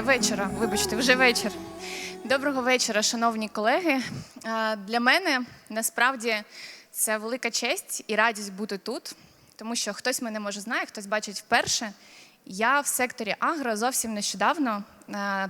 вечора. Вибачте, вже вечір. Доброго вечора, шановні колеги. Для мене насправді це велика честь і радість бути тут, тому що хтось мене може знає, хтось бачить вперше. Я в секторі агро зовсім нещодавно,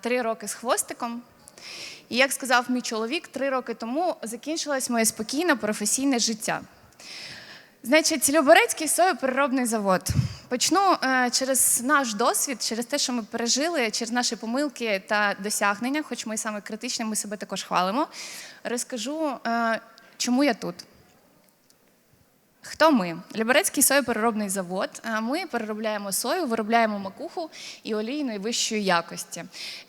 три роки з хвостиком. І як сказав мій чоловік, три роки тому закінчилось моє спокійне професійне життя. Значить, Люберецький соєпереробний завод. Почну е, через наш досвід, через те, що ми пережили, через наші помилки та досягнення, хоч ми саме критичні, ми себе також хвалимо. Розкажу, е, чому я тут. Хто ми? Люберецький соєпереробний завод. Е, Ми переробляємо сою, виробляємо макуху і олію найвищої якості.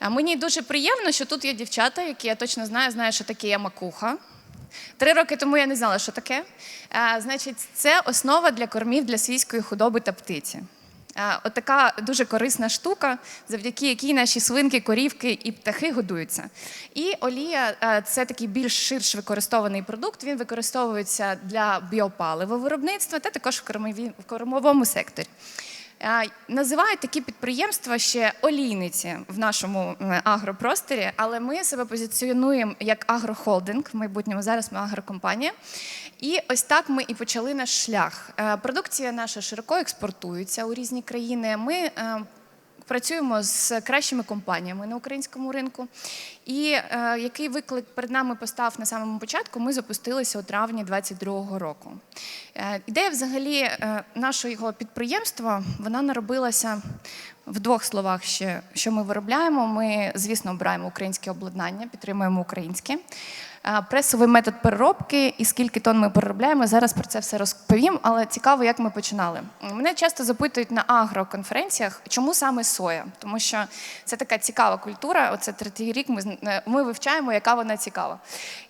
Мені дуже приємно, що тут є дівчата, які я точно знаю, знаю, що таке є макуха. Три роки тому я не знала, що таке. Е, Значить, це основа для кормів для свійської худоби та птиці. Е, Отака дуже корисна штука, завдяки якій наші свинки, корівки і птахи годуються. І олія це такий більш ширш використований продукт. Він використовується для біопаливовиробництва та також в кормовому секторі. Називають такі підприємства ще олійниці в нашому агропросторі, але ми себе позиціонуємо як агрохолдинг. В майбутньому зараз ми агрокомпанія. І ось так ми і почали наш шлях. Е, Продукція наша широко експортується у різні країни. Ми е, Працюємо з кращими компаніями на українському ринку. І е, який виклик перед нами постав на самому початку, ми запустилися у травні 2022 року. Е, ідея взагалі е, нашого підприємства вона наробилася в двох словах ще, що ми виробляємо. Ми, звісно, обираємо українське обладнання, підтримуємо українське. Пресовий метод переробки і скільки тонн ми переробляємо. Зараз про це все розповім, але цікаво, як ми починали. Мене часто запитують на агроконференціях, чому саме соя, тому що це така цікава культура. Оце третій рік. Ми е, ми вивчаємо, яка вона цікава.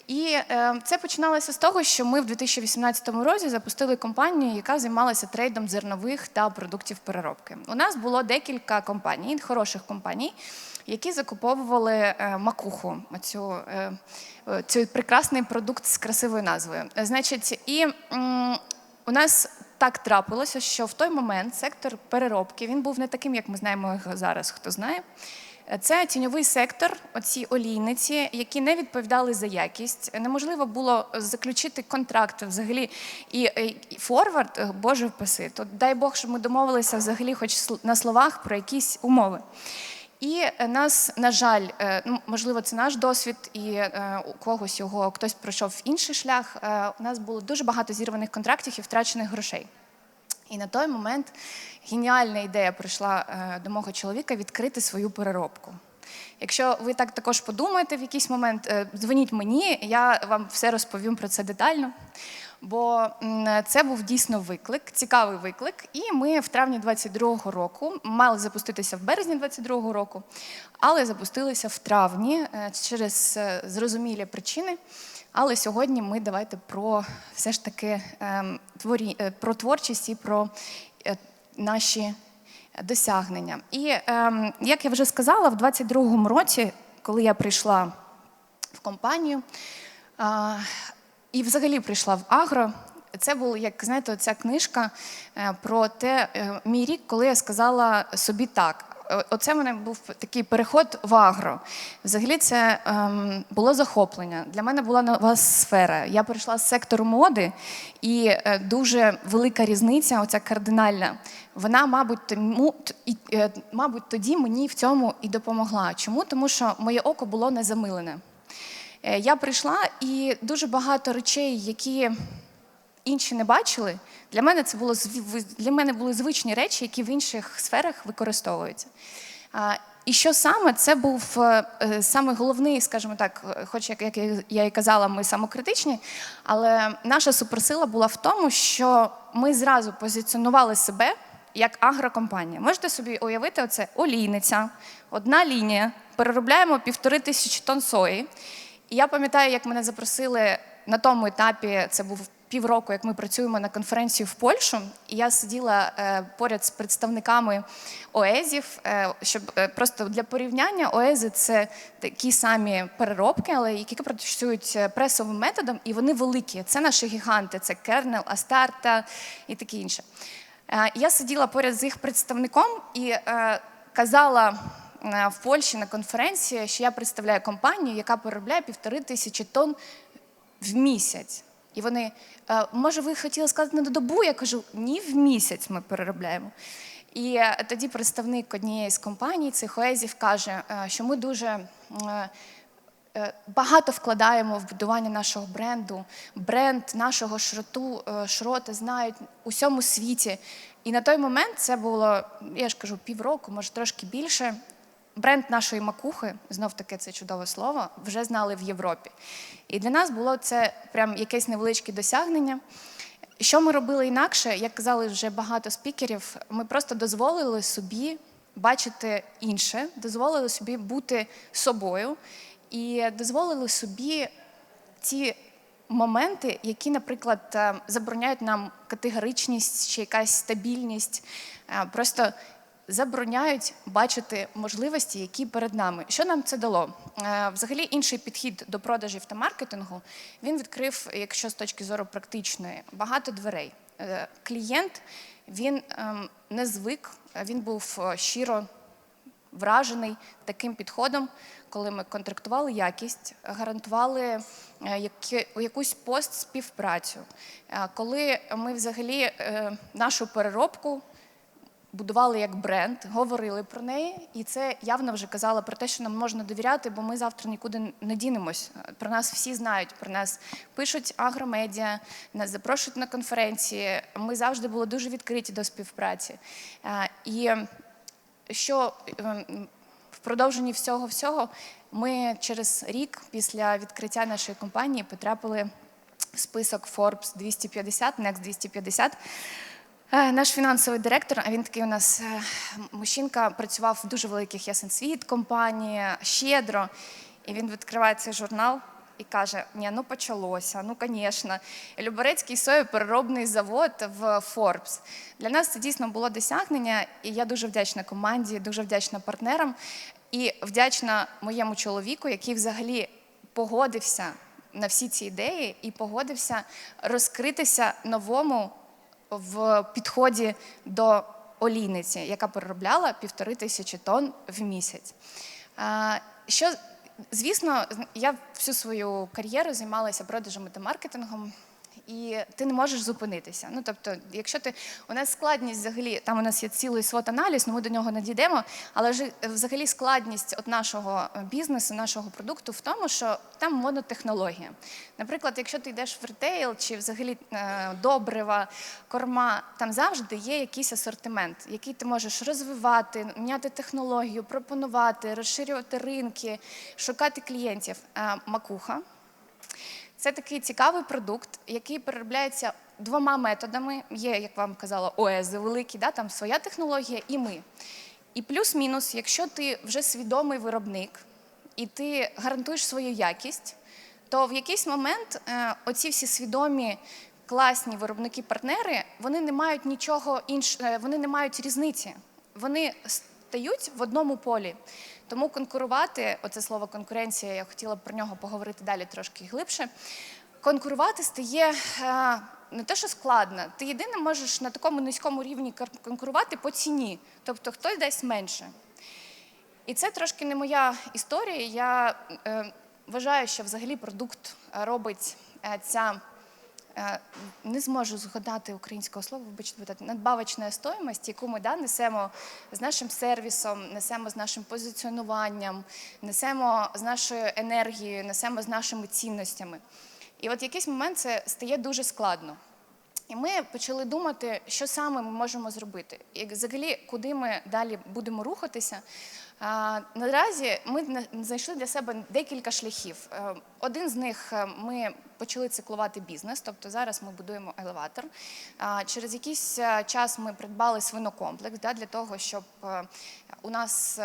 І е, це починалося з того, що ми в 2018 році запустили компанію, яка займалася трейдом зернових та продуктів переробки. У нас було декілька компаній, хороших компаній, які закуповували е, макуху, оцю, е, е, прекрасний продукт з красивою назвою. Значить, і у нас так трапилося, що в той момент сектор переробки він був не таким, як ми знаємо його зараз, хто знає. Е, Це тіньовий сектор, оці олійниці, які не відповідали за якість. Неможливо було заключити контракт взагалі і, і форвард, е, Боже впаси. То дай Бог, щоб ми домовилися взагалі, хоч на словах про якісь умови. І е, нас, на жаль, е, ну, можливо, це наш досвід, і е, у когось його хтось пройшов інший шлях. е, У нас було дуже багато зірваних контрактів і втрачених грошей. І на той момент геніальна ідея прийшла е, до мого чоловіка відкрити свою переробку. Якщо ви так також подумаєте в якийсь момент, е, дзвоніть мені, я вам все розповім про це детально. Бо це був дійсно виклик, цікавий виклик. І ми в травні 22-го року мали запуститися в березні 22-го року, але запустилися в травні е, через зрозумілі причини. Але сьогодні ми давайте про все ж таки ем, творі, е, про творчість і про е, наші досягнення. І ем, як я вже сказала, в 22-му році, коли я прийшла в компанію і взагалі прийшла в агро. Це була, як знаєте, ця книжка е, про те, мій рік, коли я сказала собі так. Е, Оце в мене був такий переход в агро. Взагалі, це ем, було захоплення. Для мене була нова сфера. Я прийшла з сектору моди, і е, дуже велика різниця, оця кардинальна. Вона, мабуть, тому і, е, мабуть, тоді мені в цьому і допомогла. Чому? Тому що моє око було не замилене. Е, Я прийшла і дуже багато речей, які інші не бачили, для мене це було для мене були звичні речі, які в інших сферах використовуються. І що саме це був е, е, саме головний, скажімо так, е, хоч як я і казала, ми самокритичні, але наша суперсила була в тому, що ми зразу позиціонували себе як агрокомпанія. Можете собі уявити, оце олійниця, одна лінія, переробляємо півтори тисячі тонн сої. І я пам'ятаю, як мене запросили на тому етапі, це був півроку, як ми працюємо на конференцію в Польщу, і я сиділа е, поряд з представниками ОЕЗів, е, щоб е, просто для порівняння ОЕЗи це такі самі переробки, але які працюють пресовим методом, і вони великі. Це наші гіганти, це Кернел, Астарта і таке інше. Я сиділа поряд з їх представником і казала в Польщі на конференції, що я представляю компанію, яка переробляє півтори тисячі тонн в місяць. І вони, «Е, може, ви хотіли сказати на добу? Я кажу, ні, в місяць ми переробляємо. І е, тоді представник однієї з компаній цих оезів каже, е, що ми дуже багато вкладаємо в будування нашого бренду. Бренд нашого шроту, шроти знають у всьому світі. І на той момент це було, я ж кажу, півроку, може трошки більше. Бренд нашої макухи, знов таки це чудове слово, вже знали в Європі. І для нас було це прям якесь невеличке досягнення. Що ми робили інакше, як казали вже багато спікерів, ми просто дозволили собі бачити інше, дозволили собі бути собою і дозволили собі ті моменти, які, наприклад, е, забороняють нам категоричність чи якась стабільність, е, просто забороняють бачити можливості, які перед нами. Що нам це дало? Е, Взагалі, інший підхід до продажів та маркетингу він відкрив, якщо з точки зору практичної, багато дверей. Е, Клієнт він ем, не звик, він був е, щиро вражений таким підходом, коли ми контрактували якість, гарантували якусь постспівпрацю, коли ми взагалі нашу переробку будували як бренд, говорили про неї, і це явно вже казало про те, що нам можна довіряти, бо ми завтра нікуди не дінемось. Про нас всі знають, про нас пишуть агромедіа, нас запрошують на конференції. Ми завжди були дуже відкриті до співпраці. Е, І що ем, в продовженні всього всього ми через рік після відкриття нашої компанії потрапили в список Forbes 250, Next 250. Е, Наш фінансовий директор, а він такий у нас е, мужчинка, працював в дуже великих ясенсвіт компанії, щедро. І він відкриває цей журнал і каже: Ні, ну почалося, ну звісно. Люберецький соєпереробний завод в Forbes. Для нас це дійсно було досягнення, і я дуже вдячна команді, дуже вдячна партнерам і вдячна моєму чоловіку, який взагалі погодився на всі ці ідеї і погодився розкритися новому в підході до олійниці, яка переробляла півтори тисячі тонн в місяць. Що, звісно, я всю свою кар'єру займалася продажами та маркетингом. І ти не можеш зупинитися. Ну тобто, якщо ти у нас складність взагалі, там у нас є цілий свот аналіз, ну ми до нього не дійдемо. Але ж е, взагалі складність от нашого е, бізнесу, нашого продукту в тому, що там монотехнологія. Наприклад, якщо ти йдеш в ретейл чи взагалі е, добрива, корма, там завжди є якийсь асортимент, який ти можеш розвивати, міняти технологію, пропонувати, розширювати ринки, шукати клієнтів. Макуха. Це такий цікавий продукт, який переробляється двома методами. Є, як вам казала, ОЕЗи великі, да, там своя технологія і ми. І плюс-мінус, якщо ти вже свідомий виробник і ти гарантуєш свою якість, то в якийсь момент е, оці всі свідомі класні виробники-партнери вони не мають нічого іншого, вони не мають різниці. Вони стають в одному полі. Тому конкурувати, оце слово конкуренція, я хотіла б про нього поговорити далі трошки глибше. Конкурувати стає е, не те, що складно. Ти єдине можеш на такому низькому рівні кон- конкурувати по ціні, тобто хтось дасть менше. І це трошки не моя історія. Я е, вважаю, що взагалі продукт робить е, ця. Е, Не зможу згадати українського слова, вибачте, надбавочна стоїмость, яку ми да, несемо з нашим сервісом, несемо з нашим позиціонуванням, несемо з нашою енергією, несемо з нашими цінностями. І от якийсь момент це стає дуже складно. І ми почали думати, що саме ми можемо зробити, і взагалі, куди ми далі будемо рухатися. Наразі ми знайшли для себе декілька шляхів. Е, Один з них е, ми почали циклувати бізнес, тобто зараз ми будуємо елеватор. Через якийсь е, час ми придбали свинокомплекс для того, щоб у нас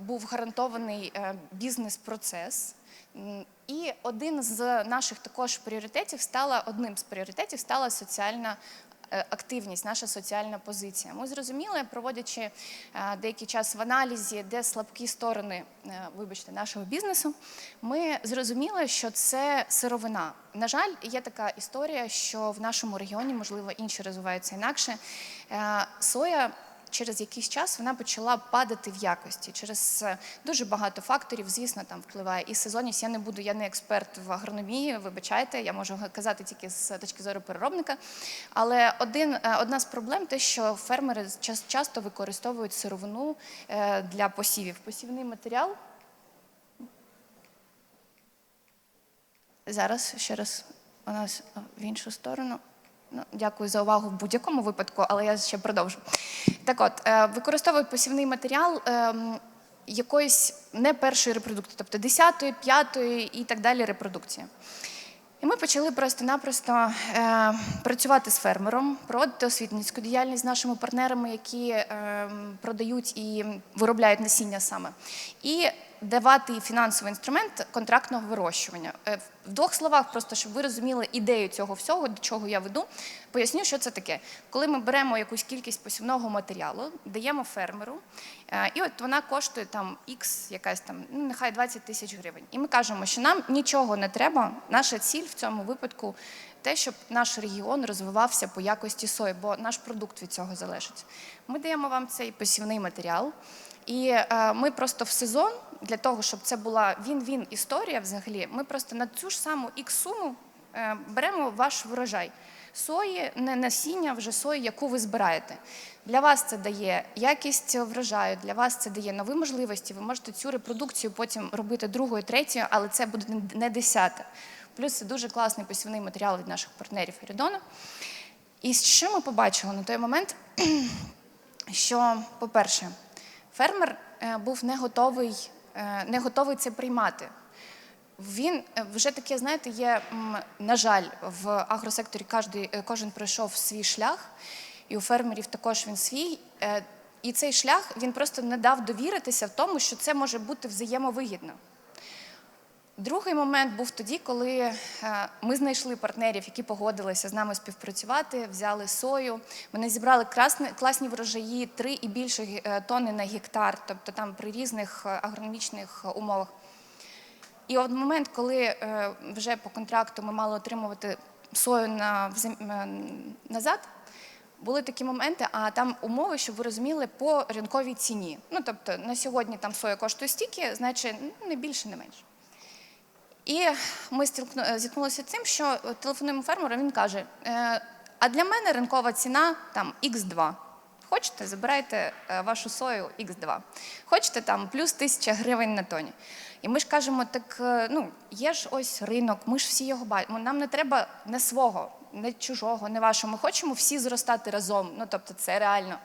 був гарантований бізнес-процес. І один з наших також пріоритетів стала одним з пріоритетів стала соціальна активність, наша соціальна позиція. Ми зрозуміли, проводячи е, деякий час в аналізі, де слабкі сторони, е, вибачте, нашого бізнесу, ми зрозуміли, що це сировина. На жаль, є така історія, що в нашому регіоні, можливо, інші розвиваються інакше. е, Соя через якийсь час вона почала падати в якості через е, дуже багато факторів. Звісно, там впливає і сезонність. Я не буду, я не експерт в агрономії. Вибачайте, я можу казати тільки з точки зору переробника. Але один, е, одна з проблем те, що фермери часто використовують сировину е, для посівів. Посівний матеріал. Зараз ще раз у нас в іншу сторону. Ну, дякую за увагу в будь-якому випадку, але я ще продовжу. Так от, е, використовують посівний матеріал ем, якоїсь не першої репродукції, тобто 10-ї, 5-ї і так далі репродукції. І ми почали просто-напросто е, працювати з фермером, проводити освітницьку діяльність з нашими партнерами, які е, продають і виробляють насіння саме, і давати фінансовий інструмент контрактного вирощування. Е, в двох словах, просто щоб ви розуміли ідею цього всього, до чого я веду, поясню, що це таке. Коли ми беремо якусь кількість посівного матеріалу, даємо фермеру, е, і от вона коштує там X, якась там, ну нехай 20 тисяч гривень. І ми кажемо, що нам нічого не треба. Наша ціль в цьому випадку те, щоб наш регіон розвивався по якості сої, бо наш продукт від цього залежить. Ми даємо вам цей посівний матеріал. І е, ми просто в сезон для того, щоб це була він-він історія взагалі, ми просто на цю ж саму ікс суму е, беремо ваш врожай сої, не насіння вже сої, яку ви збираєте. Для вас це дає якість врожаю, для вас це дає нові можливості. Ви можете цю репродукцію потім робити другою, третьою, але це буде не десяте. Плюс це дуже класний посівний матеріал від наших партнерів Ерідона. І що ми побачили на той момент? Що, по-перше, фермер е, був не готовий, е, не готовий це приймати. Він е, вже таке, знаєте, є, на жаль, в агросекторі кожен, кожен пройшов свій шлях, і у фермерів також він свій. І цей шлях він просто не дав довіритися в тому, що це може бути взаємовигідно. Другий момент був тоді, коли е, ми знайшли партнерів, які погодилися з нами співпрацювати, взяли сою. Вони зібрали красні, класні врожаї, три і більше е, тонни на гектар, тобто там при різних е, агрономічних умовах. І от момент, коли вже по контракту ми мали отримувати сою на, назад, були такі моменти, а там умови, щоб ви розуміли, по ринковій ціні. Ну, тобто на сьогодні там соя коштує стільки, значить ну, не більше, не менше. І ми е, зіткнулися з тим, що телефонуємо фермеру, він каже: е, а для мене ринкова ціна там Х2. Хочете, забирайте е, вашу сою Х2. Хочете там плюс тисяча гривень на тоні. І ми ж кажемо, так ну, є ж ось ринок, ми ж всі його бачимо. Нам не треба не свого, не чужого, не вашого. Ми хочемо всі зростати разом. Ну, тобто, це реально.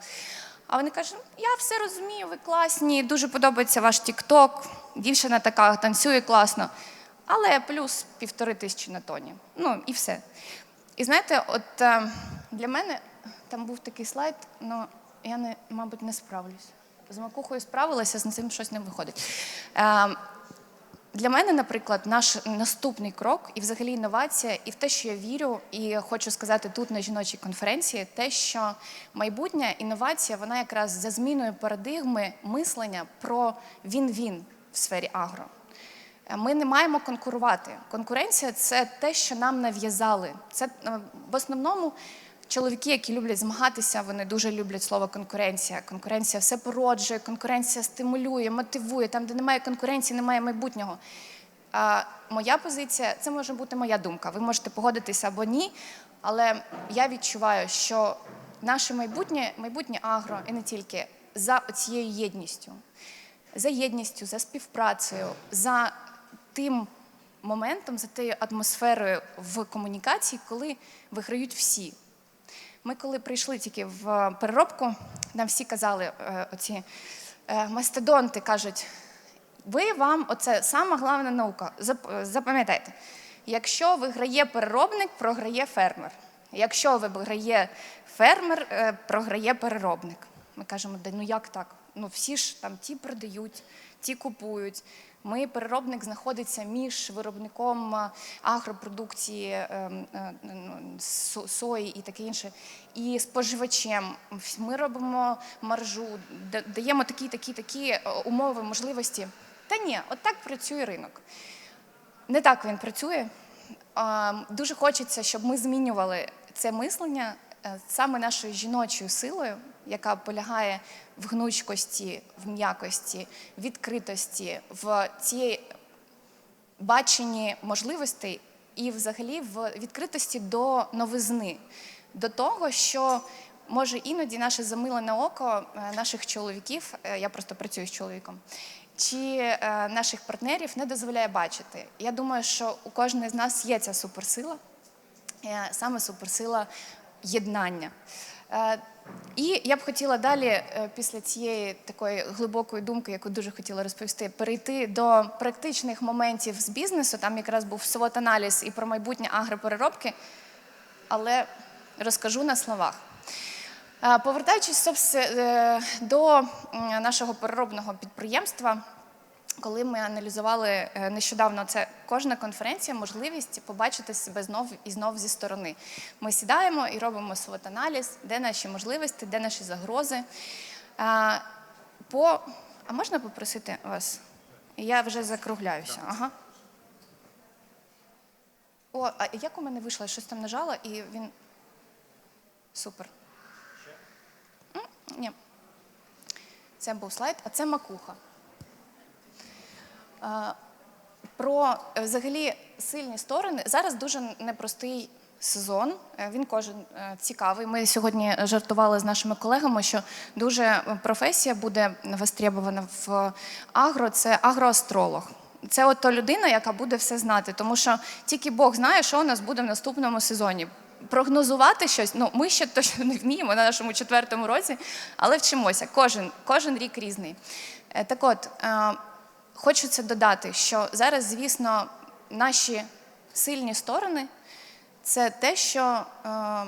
А вони кажуть, я все розумію, ви класні, дуже подобається ваш тік-ток, дівчина така танцює класно. Але плюс півтори тисячі на тоні. Ну і все. І знаєте, от е, для мене там був такий слайд, але я не, мабуть, не справлюсь. З макухою справилася, з цим щось не виходить. Е, для мене, наприклад, наш наступний крок і взагалі інновація, і в те, що я вірю, і хочу сказати тут на жіночій конференції, те, що майбутня інновація, вона якраз за зміною парадигми мислення про він-він в сфері агро. Е, Ми не маємо конкурувати. Конкуренція це те, що нам нав'язали. Це е, в основному чоловіки, які люблять змагатися, вони дуже люблять слово конкуренція. Конкуренція все породжує, конкуренція стимулює, мотивує. Там, де немає конкуренції, немає майбутнього. А моя позиція це може бути моя думка. Ви можете погодитися або ні, але я відчуваю, що наше майбутнє, майбутнє агро і не тільки за цією єдністю за єдністю, за співпрацею, за тим моментом, за тією атмосферою в комунікації, коли виграють всі. Ми, коли прийшли тільки в переробку, нам всі казали, е, оці е, мастодонти кажуть, ви вам, оце сама головна наука. Запам'ятайте, якщо виграє переробник, програє фермер. Якщо виграє фермер, е, програє переробник. Ми кажемо, да ну як так? Ну всі ж там ті продають, ті купують. Ми переробник знаходиться між виробником е, агропродукції, е, е, ну, со- сої і таке інше, і споживачем. Ми робимо маржу, даємо такі, такі, такі е, умови, можливості. Та ні, от так працює ринок. Не так він працює. Дуже хочеться, щоб ми змінювали це мислення саме нашою жіночою силою, яка полягає в гнучкості, в м'якості, відкритості, в цій баченні можливостей і взагалі в відкритості до новизни, до того, що може іноді наше замилене око е, наших чоловіків, е, я просто працюю з чоловіком, чи е, наших партнерів не дозволяє бачити. Я думаю, що у кожної з нас є ця суперсила, саме суперсила єднання. Е, І я б хотіла далі, е, після цієї такої глибокої думки, яку дуже хотіла розповісти, перейти до практичних моментів з бізнесу. Там якраз був свот аналіз і про майбутнє агропереробки, але розкажу на словах. Е, Повертаючись до нашого переробного підприємства, коли ми аналізували е, нещодавно це кожна конференція, можливість побачити себе знов і знов зі сторони. Ми сідаємо і робимо свот аналіз, де наші можливості, де наші загрози. По... А можна попросити вас? Я вже закругляюся. Ага. О, а як у мене вийшло? Я щось там нажала і він. Супер. М, Ні. Це був слайд, а це макуха. Про е, взагалі сильні сторони. Зараз дуже непростий сезон. Е, Він кожен е, цікавий. Ми сьогодні жартували з нашими колегами, що дуже професія буде востребована в агро. Це агроастролог. Це от та людина, яка буде все знати, тому що тільки Бог знає, що у нас буде в наступному сезоні. Прогнозувати щось, ну ми ще точно не вміємо на нашому четвертому році, але вчимося. Кожен, кожен рік різний. Так от, Хочеться додати, що зараз, звісно, наші сильні сторони це те, що е,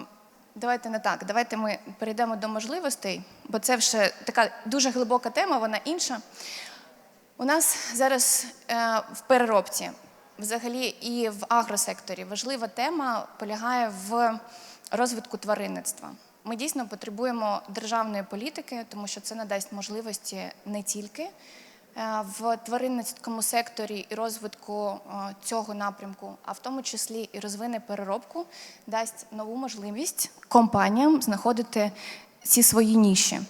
давайте не так, давайте ми перейдемо до можливостей, бо це вже така дуже глибока тема, вона інша. У нас зараз е, в переробці, взагалі і в агросекторі, важлива тема полягає в розвитку тваринництва. Ми дійсно потребуємо державної політики, тому що це надасть можливості не тільки в тваринницькому секторі і розвитку е, цього напрямку, а в тому числі і розвине переробку, дасть нову можливість компаніям знаходити ці свої ніші.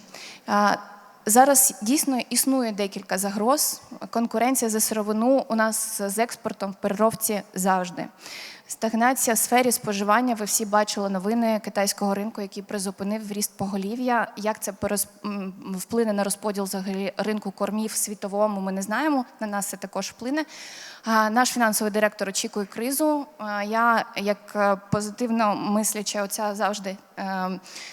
Е, Зараз дійсно існує декілька загроз. Конкуренція за сировину у нас з експортом в переробці завжди. Стагнація в сфері споживання. Ви всі бачили новини китайського ринку, який призупинив ріст поголів'я. Як це вплине на розподіл взагалі ринку кормів світовому? Ми не знаємо. На нас це також вплине. Наш фінансовий директор очікує кризу. Я, як е, позитивно мисляча, оця завжди е,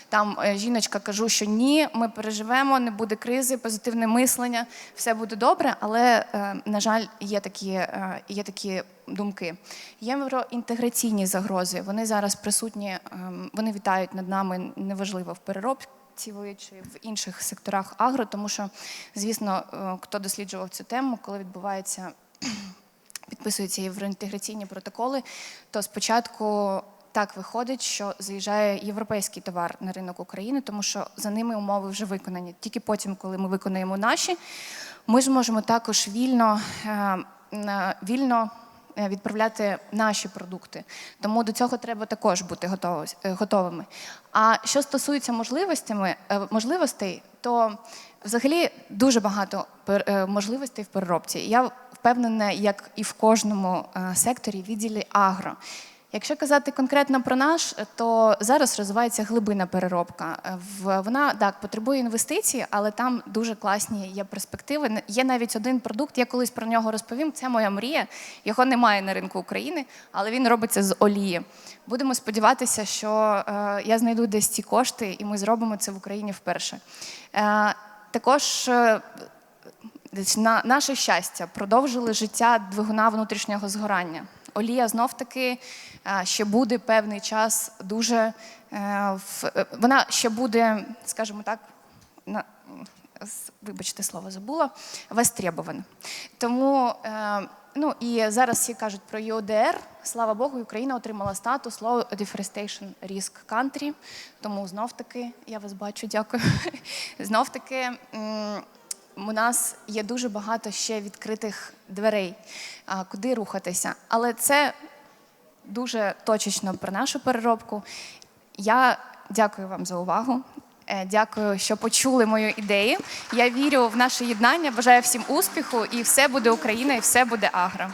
там е, жіночка, кажу, що ні, ми переживемо, не буде кризи, позитивне мислення, все буде добре. Але, е, на жаль, є такі, є такі думки. Євроінтеграційні загрози. Вони зараз присутні, ем, вони вітають над нами неважливо в переробці чи в інших секторах агро, тому що, звісно, е, хто досліджував цю тему, коли відбувається підписуються євроінтеграційні протоколи, то спочатку так виходить, що заїжджає європейський товар на ринок України, тому що за ними умови вже виконані. Тільки потім, коли ми виконаємо наші, ми зможемо також вільно, е, на- вільно відправляти наші продукти. Тому до цього треба також бути е, готовими. А що стосується можливостями, е, можливостей, то взагалі дуже багато е, можливостей в переробці. Я впевнена, як і в кожному е, секторі відділі агро. Якщо казати конкретно про наш, то зараз розвивається глибинна переробка. Вона так потребує інвестицій, але там дуже класні є перспективи. Є навіть один продукт, я колись про нього розповім. Це моя мрія. Його немає на ринку України, але він робиться з олії. Будемо сподіватися, що е, я знайду десь ці кошти, і ми зробимо це в Україні вперше. Е, Також е, на наше щастя продовжили життя двигуна внутрішнього згорання. Олія знов таки е, ще буде певний час дуже е, е, вона ще буде, скажімо так, на вибачте слово забула, востребована. Тому ну і зараз всі кажуть про ЮОДР. Слава Богу, Україна отримала статус Low Deforestation Risk Country. Тому знов таки я вас бачу, дякую. Знов таки. У нас є дуже багато ще відкритих дверей, куди рухатися. Але це дуже точечно про нашу переробку. Я дякую вам за увагу. Е, Дякую, що почули мою ідею. Я вірю в наше єднання. Бажаю всім успіху, і все буде Україна, і все буде агро.